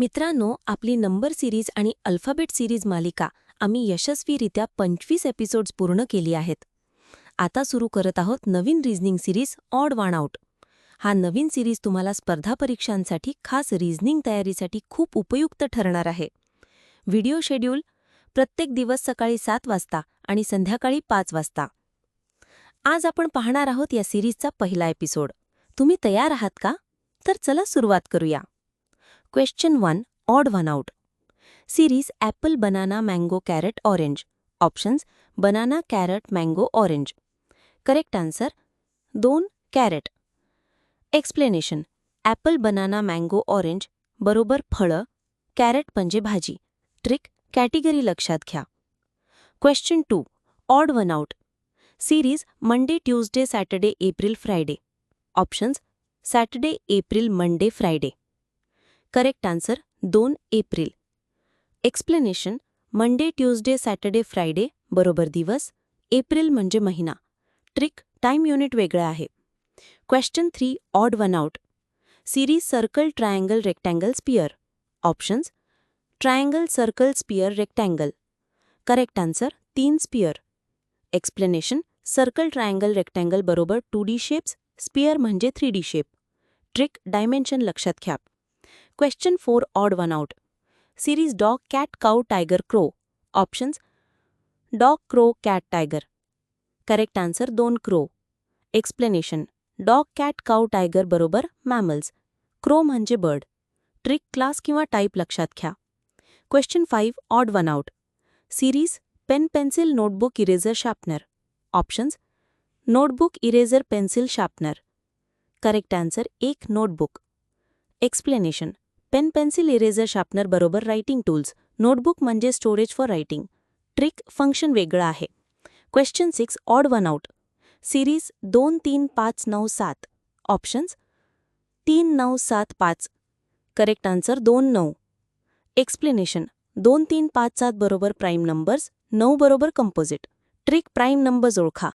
मित्रांनो आपली number series आणि अल्फाबेट सिरीज मालिका आम्ही यशस्वीरित्या पंचवीस एपिसोड्स पूर्ण केली आहेत. आता सुरू करत आहोत नवीन reasoning series odd one out हा नवीन सिरीज तुम्हाला स्पर्धा परीक्षांसाठी खास रिझनिंग तयारीसाठी खूप उपयुक्त ठरणार आहे. व्हिडिओ शेड्यूल प्रत्येक दिवस सकाळी सात वाजता आणि संध्याकाळी पाच वाजता. आज आपण पाहणार आहोत या सिरीजचा पहिला एपिसोड तुम्ही तयार आहात का? तर चला सुरुवात करूया. Question one odd one out series apple banana mango carrot orange options banana carrot mango orange correct answer दोन carrot explanation apple banana mango orange बरोबर फळं कॅरेट म्हणजे भाजी. ट्रिक कॅटेगरी लक्षात घ्या. Question two odd one out series Monday Tuesday Saturday April Friday options Saturday April Monday Friday correct answer दोन April. Explanation Monday Tuesday Saturday Friday बरोबर दिवस. April म्हणजे महिना. ट्रिक टाइम युनिट वेगळं आहे. Question three odd one out series circle triangle rectangle sphere options triangle circle sphere rectangle correct answer तीन sphere explanation circle triangle rectangle बरोबर two D shapes sphere म्हणजे three D shape trick dimension लक्षात घ्या. Question four odd one out series dog cat cow tiger crow options dog crow cat tiger correct answer दोन crow explanation dog cat cow tiger बरोबर mammals crow म्हणजे bird trick class किंवा type लक्षात घ्या. Question five odd one out series pen pencil notebook eraser sharpener options notebook eraser pencil sharpener correct answer एक notebook explanation pen pencil sharpener बरोबर writing tools notebook म्हणजे storage for writing trick function वेगळं आहे. Question six odd one out series दोन, तीन, पाच, नऊ, सात. ऑप्शन्स तीन, नऊ, सात, पाच. करेक्ट आन्सर दोन, नऊ. एक्सप्लेनेशन दोन, तीन, पाच, सात, बरोबर प्राईम नंबर्स नऊ, बरोबर कंपोजिट ट्रिक प्राईम नंबर्स ओळखा.